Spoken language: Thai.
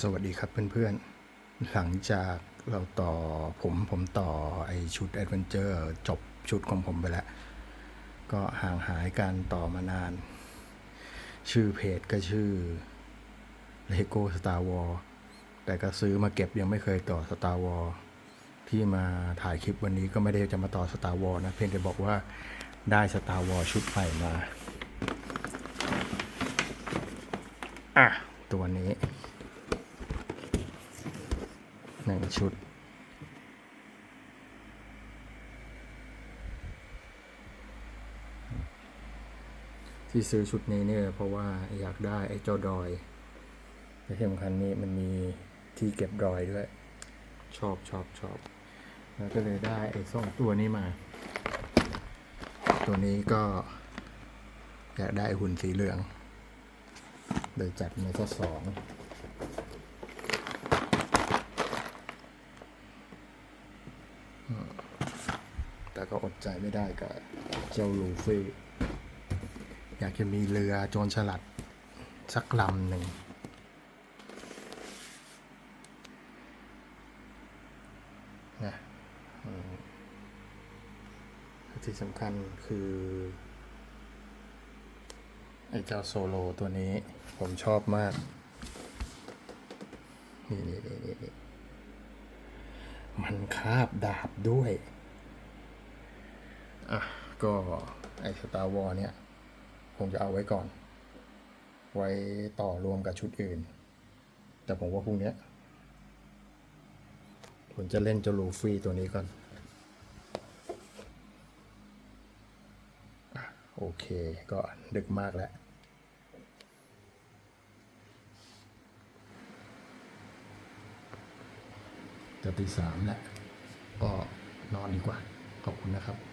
สวัสดีครับเพื่อนๆ หลังจากเราต่อผมผมต่อไอชุดแอดเวนเจอร์จบชุดของผมไปแล้ว ก็ห่างหายการต่อมานาน ชื่อเพจก็ชื่อ Lego Star Wars แต่ก็ซื้อมาเก็บยังไม่เคยต่อ Star Wars ที่มาถ่ายคลิปวันนี้ก็ไม่ได้จะมาต่อ Star Wars นะ เพียงแต่บอกว่าได้ Star Wars ชุดใหม่มา อะ ตัวนี้ หนึ่งชุด ที่ซื้อชุดนี้เนี่ยเพราะว่าอยากได้ไอ้เจ้าดอยและที่สำคัญนี้มันมีที่เก็บดอยด้วย ชอบชอบชอบแล้วก็เลยได้ไอ้สองตัวนี้มา ตัวนี้ก็อยากได้หุ่นสีเหลืองเลยจัดมาสักสอง แต่ก็อดใจไม่ได้กับเจ้าลูฟี่อยากจะมีเรือโจรฉลัดสักลำหนึ่งนะที่สำคัญคือ ไอ้เจ้าโซโลตัวนี้ผมชอบมาก นี่นี่นี่นี่มันคาบดาบด้วย อะ ก็ไอสตาร์วอลเนี่ยคงจะเอาไว้ก่อน ไว้ต่อรวมกับชุดอื่น แต่ผมว่าพรุ่งนี้ผมจะเล่นเจ้าลูฟี่ตัวนี้ก่อนอะโอเค ก็ดึกมากแล้วจะตีสามแล้วก็นอนดีกว่า ขอบคุณนะครับ